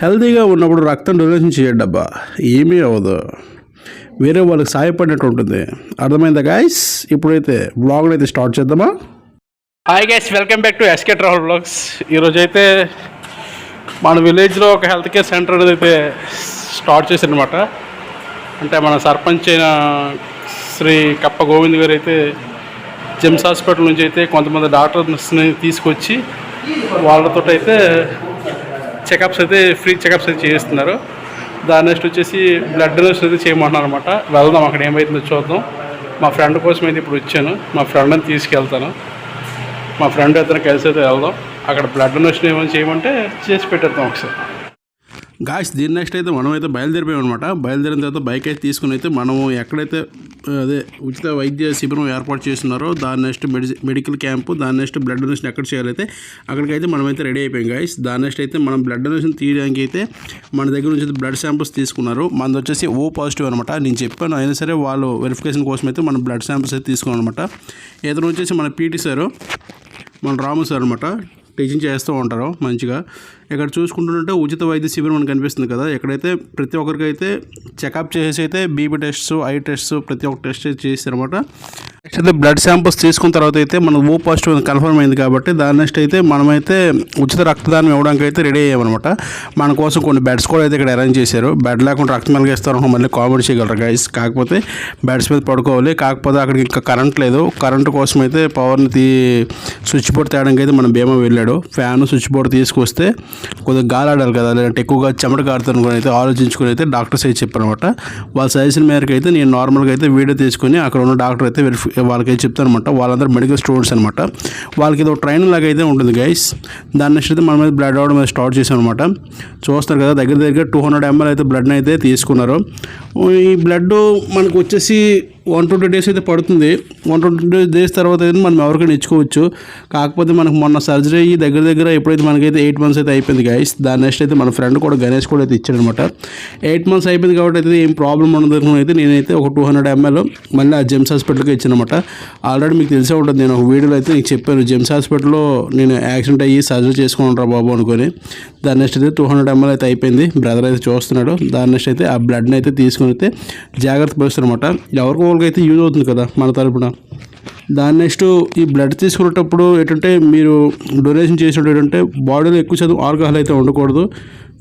హెల్తీగా ఉన్నప్పుడు రక్తం డొనేషన్ చేయడబ్బా ఏమీ అవ్వదు. వేరే వాళ్ళకి సాయపడినట్టు ఉంటుంది. అర్థమైందా గాయస్ ఇప్పుడైతే బ్లాగ్ అయితే స్టార్ట్ చేద్దామా? Hi guys welcome back to SK travel blogs ఈరోజు అయితే మన విలేజ్లో ఒక హెల్త్ కేర్ సెంటర్ అనేది అయితే స్టార్ట్ చేశారనమాట అంటే మన సర్పంచ్ అయిన శ్రీ కప్ప గోవింద్ గారు అయితే జిమ్స్ హాస్పిటల్ నుంచి అయితే కొంతమంది డాక్టర్స్ని తీసుకొచ్చి వాళ్ళతో అయితే చెకప్స్ అయితే ఫ్రీ చెకప్స్ అయితే చేయిస్తున్నారు. దాని నెక్స్ట్ వచ్చేసి బ్లడ్ డొనేషన్ అయితే చేయమంటున్నారు అనమాట వెళ్దాం అక్కడ ఏమైతుందో చూద్దాం. మా ఫ్రెండ్ కోసం అయితే ఇప్పుడు వచ్చాను. మా ఫ్రెండ్ని తీసుకెళ్తాను. మా ఫ్రెండ్ అతను కలిసి అయితే వెళ్దాం. అక్కడ బ్లడ్ డొనేషన్ ఏమైనా చేయమంటే చేసి పెట్టేద్దాం ఒకసారి. గాయస్ దీని నెక్స్ట్ అయితే మనం అయితే బయలుదేరిపోయాం అనమాట బయలుదేరిన తర్వాత బైక్ అయితే తీసుకుని అయితే మనము ఎక్కడైతే అదే ఉచిత వైద్య శిబిరం ఏర్పాటు చేస్తున్నారో దాని నెక్స్ట్ మెడి మెడికల్ క్యాంపు దాని నెక్స్ట్ బ్లడ్ డొనేషన్ ఎక్కడ చేయాలైతే అక్కడికైతే మనమైతే రెడీ అయిపోయాం గాయస్. దాని నెక్స్ట్ అయితే మనం బ్లడ్ డొనేషన్ తీయడానికి అయితే మన దగ్గర నుంచి బ్లడ్ శాంపుల్స్ తీసుకున్నారు. మనది వచ్చేసి ఓ పాజిటివ్ అనమాట నేను చెప్పాను అయినా సరే వాళ్ళు వెరిఫికేషన్ కోసం అయితే మనం బ్లడ్ శాంపుల్స్ అయితే తీసుకున్నాం అనమాట ఇతను వచ్చేసి మన పీటీ సారు మన రాము సార్ అనమాట టీచింగ్ చేస్తూ ఉంటారు మంచిగా. ఇక్కడ చూసుకుంటుంటే ఉచిత వైద్య శిబిరం మనకు కనిపిస్తుంది కదా. ఎక్కడైతే ప్రతి ఒక్కరికైతే చెకప్ చేసి అయితే బీపీ టెస్ట్స్ ఐ టెస్ట్స్ ప్రతి ఒక్క టెస్ట్ చేస్తారనమాట నెక్స్ట్ అయితే బ్లడ్ శాంపుల్స్ తీసుకున్న తర్వాత అయితే మనం ఓ పాజిటివ్ కన్ఫర్మ్ అయింది కాబట్టి దాని నెక్స్ట్ అయితే మనమైతే ఉచిత రక్తదానం ఇవ్వడానికి అయితే రెడీ అయ్యామన్నమాట. మన కోసం కొన్ని బెడ్స్ కూడా అయితే ఇక్కడ అరేంజ్ చేశారు. బెడ్ లేకుండా రక్తం మెలగేస్తారు మళ్ళీ కామెడీ చేయగలరు గైస్ కాకపోతే బెడ్స్ మీద పడుకోవాలి. కాకపోతే అక్కడికి ఇంకా కరెంట్ లేదు. కరెంట్ కోసం అయితే పవర్ని తీ స్విచ్ బోర్డ్ తేయడానికి అయితే మన భీమా వెళ్ళాడు. ఫ్యాన్ స్విచ్ బోర్డ్ తీసుకొస్తే కొద్దిగా గాలి ఆడాలి కదా. లేదంటే ఎక్కువగా చెమట కారుతాను కూడా అయితే ఆలోచించుకుని అయితే డాక్టర్స్ అయితే చెప్పారనమాట వాళ్ళ సజెషన్ మేరకు అయితే నేను నార్మల్గా అయితే వీడియో తీసుకొని అక్కడ ఉన్న డాక్టర్ అయితే వెరిఫై వాళ్ళకైతే చెప్తానమాట వాళ్ళందరూ మెడికల్ స్టూడెంట్స్ అనమాట వాళ్ళకి ఇది ఒక లాగా అయితే ఉంటుంది గైస్ దాని మనం అయితే మన మీద బ్లడ్ అవడం మీద స్టార్ట్ చేసాం అనమాట చూస్తారు కదా దగ్గర దగ్గర టూ హండ్రెడ్ ఎంఎల్ అయితే బ్లడ్ని అయితే తీసుకున్నారు. ఈ బ్లడ్ మనకు వచ్చేసి వన్ ట్వంటీ డేస్ అయితే పడుతుంది. వన్ ట్వంటీ డేస్ తర్వాత అయితే మనం ఎవరికైనా ఇచ్చుకోవచ్చు కాకపోతే మనకు మొన్న సర్జరీ అయ్యి దగ్గర దగ్గర ఎప్పుడైతే మనకైతే ఎయిట్ మంత్స్ అయితే అయిపోయింది గైస్ దాని నెక్స్ట్ అయితే మన ఫ్రెండ్ కూడా గణేష్ కూడా అయితే ఇచ్చాడనమాట. ఎయిట్ మంత్స్ అయిపోయింది కాబట్టి అయితే ఏం ప్రాబ్లం ఉండదు అయితే నేనైతే ఒక టూ హండ్రెడ్ ఎంఎల్ మళ్ళీ ఆ జెమ్స్ హాస్పిటల్కి ఇచ్చానమాట. ఆల్రెడీ మీకు తెలిసే ఉంటుంది నేను ఒక వీడియోలో అయితే నీకు చెప్పాను జెమ్స్ హాస్పిటల్లో నేను యాక్సిడెంట్ అయ్యి సర్జరీ చేసుకుంటారా బాబు అనుకొని. దాని నెక్స్ట్ అయితే టూ హండ్రెడ్ ఎంఎల్ అయితే అయిపోయింది బ్రదర్ అయితే చూస్తున్నాడు. దాని నెక్స్ట్ అయితే ఆ బ్లడ్ని అయితే తీసుకుని అయితే జాగ్రత్త పరుస్తారనమాట. ఎవరికో వాళ్ళకి అయితే యూజ్ అవుతుంది కదా మన తరపున. దాని నెక్స్ట్ ఈ బ్లడ్ తీసుకునేటప్పుడు ఏంటంటే మీరు డొనేషన్ చేసినట్టు ఏంటంటే బాడీలో ఎక్కువ శాతం ఆల్కహాల్ అయితే ఉండకూడదు.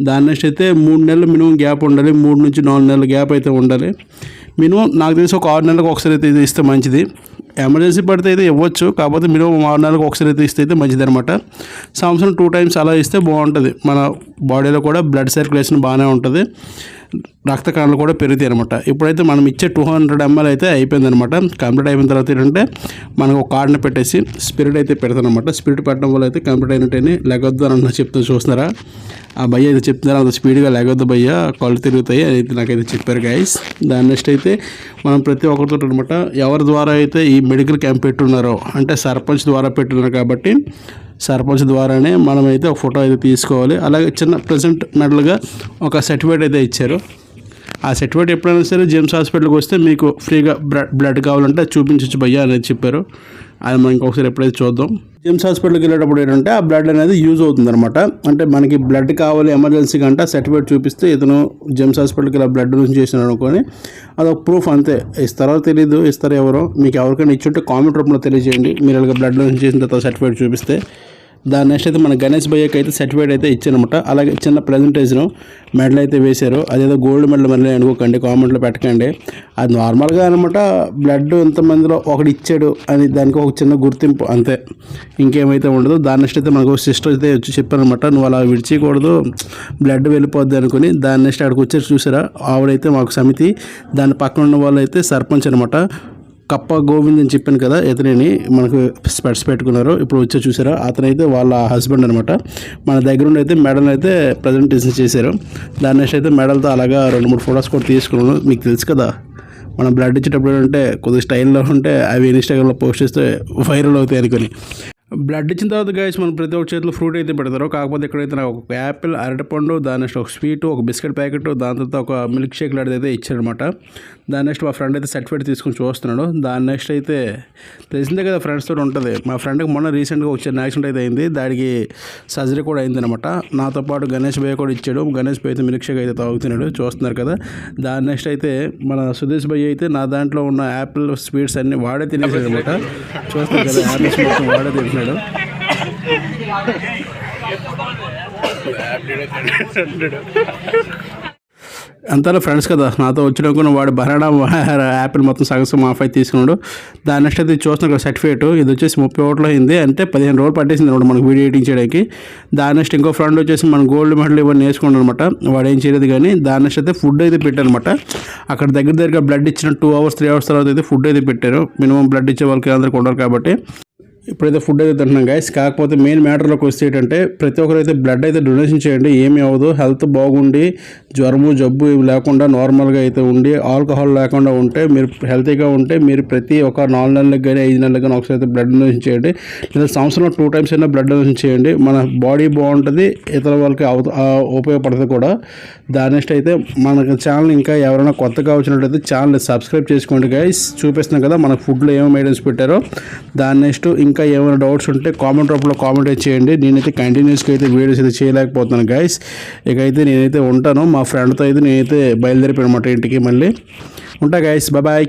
దాని నెక్స్ట్ అయితే మూడు నెలలు మినిమం గ్యాప్ ఉండాలి. మూడు నుంచి నాలుగు నెలల గ్యాప్ అయితే ఉండాలి. మినిమం నాకు తెలిసి ఒక ఆరు నెలలకు ఒకసారి అయితే ఇది ఇస్తే మంచిది. ఎమర్జెన్సీ పడితే అయితే ఇవ్వచ్చు. కాకపోతే మినిమం ఆరు నెలలకు ఒకసారి అయితే ఇస్తే అయితే మంచిది అనమాట సంవత్సరం టూ టైమ్స్ అలా ఇస్తే బాగుంటుంది. మన బాడీలో కూడా బ్లడ్ సర్క్యులేషన్ బాగానే ఉంటుంది. రక్త కణాలు కూడా పెరుగుతాయి అనమాట ఇప్పుడైతే మనం ఇచ్చే టూ హండ్రెడ్ ఎంఎల్ అయితే అయిపోయింది అనమాట కంప్లీట్ అయిపోయిన తర్వాత ఏంటంటే మనకు ఒక కార్డుని పెట్టేసి స్పిరిట్ అయితే పెడతాను అనమాట స్పిరిట్ పెట్టడం వల్ల అయితే కంప్లీట్ అయినట్టని లెగొద్దు అని చెప్తూ చూస్తున్నారా? ఆ భయ్య అయితే చెప్తున్నారు. అంత స్పీడ్గా లెగొద్దు భయ్య. కళ్ళు తిరుగుతాయి అని అయితే నాకైతే చెప్పారు గైస్ దాని నెక్స్ట్ అయితే మనం ప్రతి ఒక్కరితో అనమాట ఎవరి ద్వారా అయితే ఈ మెడికల్ క్యాంప్ పెట్టున్నారో అంటే సర్పంచ్ ద్వారా పెట్టున్నారు కాబట్టి సర్పంచ్ ద్వారానే మనమైతే ఒక ఫోటో అయితే తీసుకోవాలి. అలాగే చిన్న ప్రజెంట్ మెడల్గా ఒక సర్టిఫికేట్ అయితే ఇచ్చారు. ఆ సర్టిఫికేట్ ఎప్పుడైనా సరే జెమ్స్ హాస్పిటల్కి వస్తే మీకు ఫ్రీగా బ్లడ్ బ్లడ్ కావాలంటే అది చూపించవచ్చు భయ్యా అనేది చెప్పారు. అది మనం ఇంకొకసారి ఎప్పుడైతే చూద్దాం. జెమ్స్ హాస్పిటల్కి వెళ్ళేటప్పుడు ఏంటంటే ఆ బ్లడ్ అనేది యూజ్ అవుతుంది అనమాట అంటే మనకి బ్లడ్ కావాలి ఎమర్జెన్సీగా అంటే సర్టిఫికేట్ చూపిస్తే ఇతను జెమ్స్ హాస్పిటల్కి ఇలా బ్లడ్ నుంచి చేసిన అనుకొని అదొక ప్రూఫ్ అంతే. ఇస్తారో తెలీదు ఇస్తారో ఎవరో మీకు ఎవరికైనా ఇచ్చుంటే కామెంట్ రూపంలో తెలియజేయండి. మీరు ఇలాగ బ్లడ్ నుంచి చేసిన తర్వాత సర్టిఫికేట్ చూపిస్తే దాని నెక్స్ట్ అయితే మన గణేష్ భయ్యకి అయితే సర్టిఫికేట్ అయితే ఇచ్చారనమాట అలాగే చిన్న ప్రజెంటేషన్ మెడల్ అయితే వేశారు. అదేదో గోల్డ్ మెడల్ మళ్ళీ అనుకోకండి కామెంట్లో పెట్టకండి. అది నార్మల్గా అనమాట బ్లడ్ ఎంతమందిలో ఒకటి ఇచ్చాడు అని దానికి ఒక చిన్న గుర్తింపు అంతే. ఇంకేమైతే ఉండదు. దాని నెక్స్ట్ అయితే మనకు సిస్టర్ అయితే వచ్చి చెప్పారనమాట నువ్వు అలా విడిచేయకూడదు బ్లడ్ వెళ్ళిపోద్ది అనుకుని. దాని నెక్స్ట్ అక్కడికి వచ్చారు చూసారా? ఆవిడైతే మాకు సమితి. దాని పక్కన ఉన్న వాళ్ళు అయితే సర్పంచ్ అనమాట కప్ప గోవింద్ అని చెప్పాను కదా ఇతనిని మనకు స్పెట్స్ పెట్టుకున్నారు ఇప్పుడు వచ్చి చూసారా అతనైతే వాళ్ళ హస్బెండ్ అనమాట మన దగ్గర నుండి అయితే మెడల్ అయితే ప్రజెంటేషన్ చేశారు. దాని నెక్స్ట్ అయితే మెడల్తో అలాగా రెండు మూడు ఫొటోస్ కూడా తీసుకున్నాను. మీకు తెలుసు కదా మనం బ్లడ్ ఇచ్చేటప్పుడు అంటే కొద్దిగా స్టైల్లో ఉంటే అవి ఇన్స్టాగ్రామ్లో పోస్ట్ చేస్తే వైరల్ అవుతాయి అనుకుని. బ్లడ్ ఇచ్చిన తర్వాత గైస్ మనం ప్రతి ఒక్క చేతిలో ఫ్రూట్ అయితే పెడతారు. కాకపోతే ఇక్కడైతే నాకు ఒక యాపిల్ అరటిపండు దాని నెక్స్ట్ ఒక స్వీట్ ఒక బిస్కెట్ ప్యాకెట్ దాని తర్వాత ఒక మిల్క్ షేక్ లాంటిది అయితే ఇచ్చారనమాట దాని నెక్స్ట్ మా ఫ్రెండ్ అయితే సర్టిఫికేట్ తీసుకొని చూస్తున్నాడు. దాని నెక్స్ట్ అయితే తెలిసిందే కదా ఫ్రెండ్స్తో ఉంటుంది. మా ఫ్రెండ్కి మొన్న రీసెంట్గా ఒక చిన్న యాక్సిడెంట్ అయితే అయింది. దానికి సర్జరీ కూడా అయిందనమాట నాతో పాటు గణేష్ భయ్య కూడా ఇచ్చాడు. గణేష్ భయ్య అయితే మిల్క్ షేక్ అయితే తాగుతున్నాడు. చూస్తున్నారు కదా. దాని నెక్స్ట్ అయితే మన సుదేశ్ భయ్య అయితే నా దాంట్లో ఉన్న యాపిల్ స్వీట్స్ అన్ని వాడే తినేసాడు అనమాట చూస్తున్నారు కదా యాపిల్ స్వీట్స్ వాడే తింటున్నాడు అంతలో ఫ్రెండ్స్ కదా నాతో వచ్చినప్పుడు వాడు బనానా యాపిల్ మొత్తం సగం ఆఫ్ అయి తీసుకున్నాడు. దాని నెక్స్ట్ అయితే చూసిన ఇక్కడ సర్టిఫికేట్. ఇది వచ్చేసి ముప్పై ఒకటిలో అయింది అంటే పదిహేను రోజులు పట్టేసింది అనమాట మనకు వీడియో ఎడిటింగ్ చేయడానికి. దాని నెక్స్ట్ ఇంకో ఫ్రెండ్ వచ్చేసి మన గోల్డ్ మెడల్ ఇవన్నీ వేసుకున్నాడు అనమాట. వాడు ఏం చేయలేదు కానీ దాని నెక్స్ట్ అయితే ఫుడ్ అయితే పెట్టారనమాట అక్కడ దగ్గర దగ్గర బ్లడ్ ఇచ్చిన టూ అవర్స్ త్రీ అవర్స్ తర్వాత అయితే ఫుడ్ అయితే పెట్టారు. మినిమం బ్లడ్ ఇచ్చే వాళ్ళకి అందరికి ఉండరు కాబట్టి. ఇప్పుడైతే ఫుడ్ అయితే తింటున్నాం గైస్ కాకపోతే మెయిన్ మ్యాటర్లోకి వస్తే ఏంటంటే ప్రతి ఒక్కరు అయితే బ్లడ్ అయితే డొనేషన్ చేయండి. ఏమీ అవ్వదు. హెల్త్ బాగుండి జ్వరము జబ్బు ఇవి లేకుండా నార్మల్గా అయితే ఉండి ఆల్కహాల్ లేకుండా ఉంటే మీరు హెల్తీగా ఉంటే మీరు ప్రతి ఒక నాలుగు నెలలకు కానీ ఐదు నెలలకు కానీ ఒకసారి అయితే బ్లడ్ డొనేషన్ చేయండి. లేదా సంవత్సరంలో టూ టైమ్స్ అయినా బ్లడ్ డొనేషన్ చేయండి. మన బాడీ బాగుంటుంది ఇతర వాళ్ళకి ఉపయోగపడుతుంది కూడా. దాని నెక్స్ట్ అయితే మనకి ఛానల్ ఇంకా ఎవరైనా కొత్తగా వచ్చినట్లయితే ఛానల్ సబ్స్క్రైబ్ చేసుకోండి గైస్ చూపిస్తున్నాం కదా మన ఫుడ్లో ఏమేమి ఐటమ్స్ పెట్టారో. దాని నెక్స్ట్ ఇంకా ఇంకా ఏమైనా డౌట్స్ ఉంటే కామెంట్ రూపంలో కామెంట్ చేయండి. నేనైతే కంటిన్యూస్గా అయితే వీడియోస్ అయితే చేయలేకపోతున్నాను గైస్ ఇక అయితే నేనైతే ఉంటాను. మా ఫ్రెండ్తో అయితే నేనైతే బయలుదేరిపోయాను అనమాట ఇంటికి మళ్ళీ. ఉంటా గైస్ బాయ్